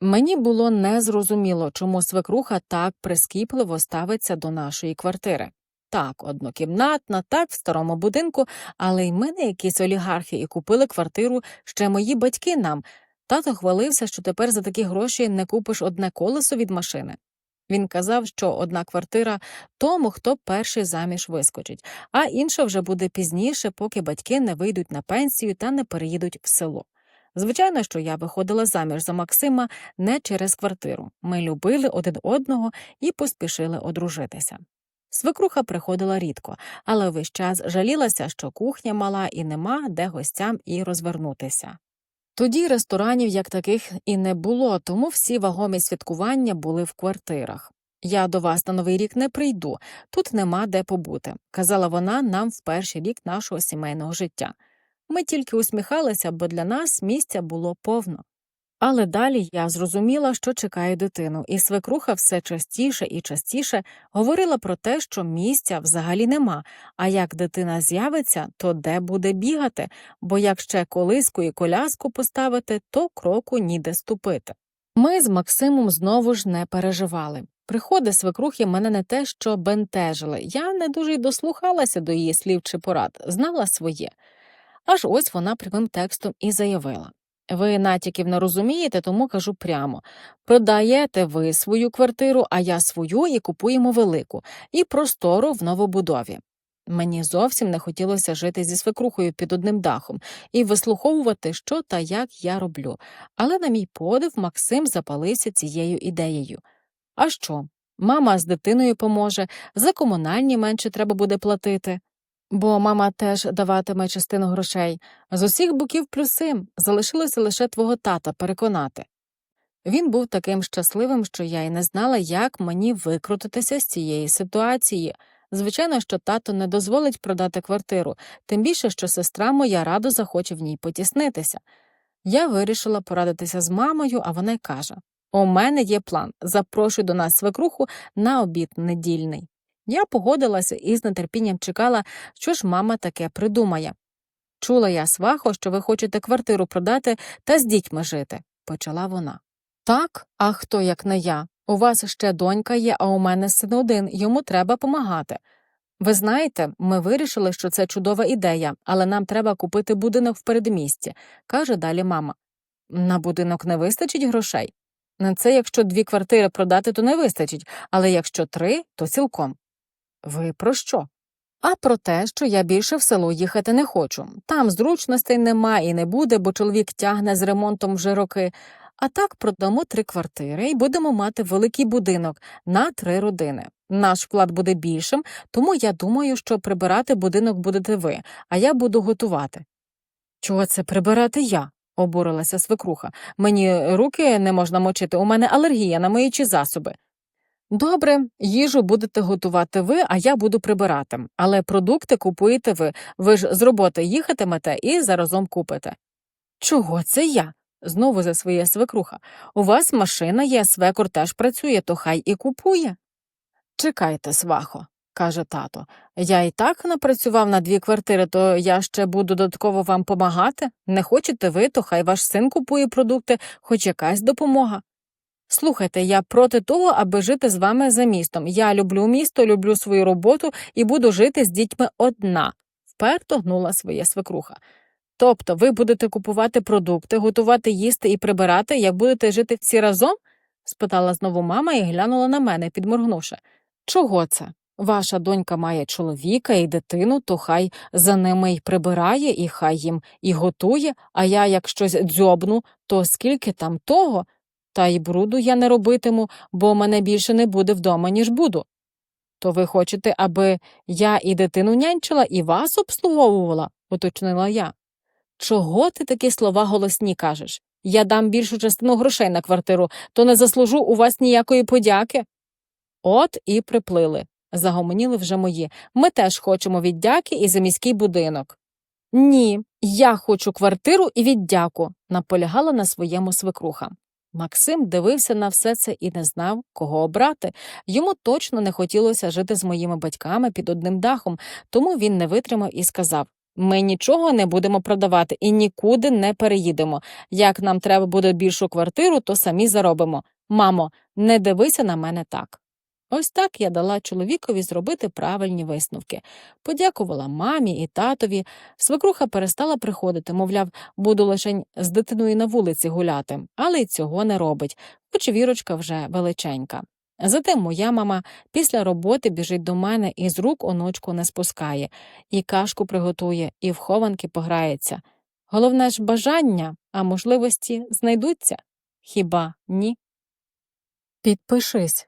Мені було незрозуміло, чому свекруха так прискіпливо ставиться до нашої квартири. Так, однокімнатна, так, в старому будинку, але й ми не якісь олігархи і купили квартиру ще мої батьки нам. Тато хвалився, що тепер за такі гроші не купиш одне колесо від машини. Він казав, що одна квартира тому, хто перший заміж вискочить, а інша вже буде пізніше, поки батьки не вийдуть на пенсію та не переїдуть в село. Звичайно, що я виходила заміж за Максима не через квартиру. Ми любили один одного і поспішили одружитися. Свекруха приходила рідко, але весь час жалілася, що кухня мала і нема де гостям і розвернутися. Тоді ресторанів як таких і не було, тому всі вагомі святкування були в квартирах. Я до вас на новий рік не прийду, тут нема де побути, казала вона нам в перший рік нашого сімейного життя. Ми тільки усміхалися, бо для нас місця було повно. Але далі я зрозуміла, що чекаю дитину, і свекруха все частіше і частіше говорила про те, що місця взагалі нема, а як дитина з'явиться, то де буде бігати, бо як ще колиску і коляску поставити, то кроку ніде ступити. Ми з Максимом знову ж не переживали. Приходи свекрухи мене не те, що бентежили, я не дуже й дослухалася до її слів чи порад, знала своє. Аж ось вона прямим текстом і заявила. Ви натяків не розумієте, тому кажу прямо продаєте ви свою квартиру, а я свою і купуємо велику, і простору в новобудові. Мені зовсім не хотілося жити зі свекрухою під одним дахом і вислуховувати, що та як я роблю, але, на мій подив, Максим запалився цією ідеєю. А що? Мама з дитиною поможе, за комунальні менше треба буде платити. Бо мама теж даватиме частину грошей. З усіх боків плюси залишилося лише твого тата переконати. Він був таким щасливим, що я й не знала, як мені викрутитися з цієї ситуації. Звичайно, що тато не дозволить продати квартиру, тим більше, що сестра моя радо захоче в ній потіснитися. Я вирішила порадитися з мамою, а вона й каже У мене є план, запрошуй до нас свекруху на обід недільний. Я погодилася і з нетерпінням чекала, що ж мама таке придумає. Чула я, свахо, що ви хочете квартиру продати та з дітьми жити, почала вона. Так, а хто як не я? У вас ще донька є, а у мене син один, йому треба помагати. Ви знаєте, ми вирішили, що це чудова ідея, але нам треба купити будинок в передмісті, каже далі мама. На будинок не вистачить грошей. На це якщо дві квартири продати, то не вистачить, але якщо три, то цілком. Ви про що? А про те, що я більше в село їхати не хочу. Там зручностей нема і не буде, бо чоловік тягне з ремонтом вже роки. А так продамо три квартири і будемо мати великий будинок на три родини. Наш вклад буде більшим, тому я думаю, що прибирати будинок будете ви, а я буду готувати. Чого це прибирати я? обурилася свекруха. Мені руки не можна мочити, у мене алергія на миючі засоби. Добре, їжу будете готувати ви, а я буду прибирати. Але продукти купуєте ви. Ви ж з роботи їхатимете і заразом купите. Чого це я? Знову за своє свекруха. У вас машина є, свекор теж працює, то хай і купує. Чекайте, свахо, каже тато. Я і так напрацював на дві квартири, то я ще буду додатково вам помагати. Не хочете ви, то хай ваш син купує продукти, хоч якась допомога. Слухайте, я проти того, аби жити з вами за містом. Я люблю місто, люблю свою роботу і буду жити з дітьми одна, вперто гнула своє свекруха. Тобто ви будете купувати продукти, готувати їсти і прибирати, як будете жити всі разом? спитала знову мама і глянула на мене, підморгнувши. Чого це? Ваша донька має чоловіка і дитину, то хай за ними й прибирає, і хай їм і готує, а я як щось дзьобну, то скільки там того? Та й бруду я не робитиму, бо мене більше не буде вдома, ніж буду. То ви хочете, аби я і дитину нянчила, і вас обслуговувала, уточнила я. Чого ти такі слова голосні кажеш? Я дам більшу частину грошей на квартиру, то не заслужу у вас ніякої подяки. От і приплили, загомоніли вже мої. Ми теж хочемо віддяки і за міський будинок. Ні, я хочу квартиру і віддяку, наполягала на своєму свекруха. Максим дивився на все це і не знав, кого обрати. Йому точно не хотілося жити з моїми батьками під одним дахом, тому він не витримав і сказав Ми нічого не будемо продавати і нікуди не переїдемо. Як нам треба буде більшу квартиру, то самі заробимо. Мамо, не дивися на мене так. Ось так я дала чоловікові зробити правильні висновки. Подякувала мамі і татові. Свекруха перестала приходити, мовляв, буду лише з дитиною на вулиці гуляти, але й цього не робить, хоч вірочка вже величенька. Зате моя мама після роботи біжить до мене і з рук онучку не спускає, і кашку приготує, і в хованки пограється. Головне ж бажання, а можливості знайдуться. Хіба ні? Підпишись,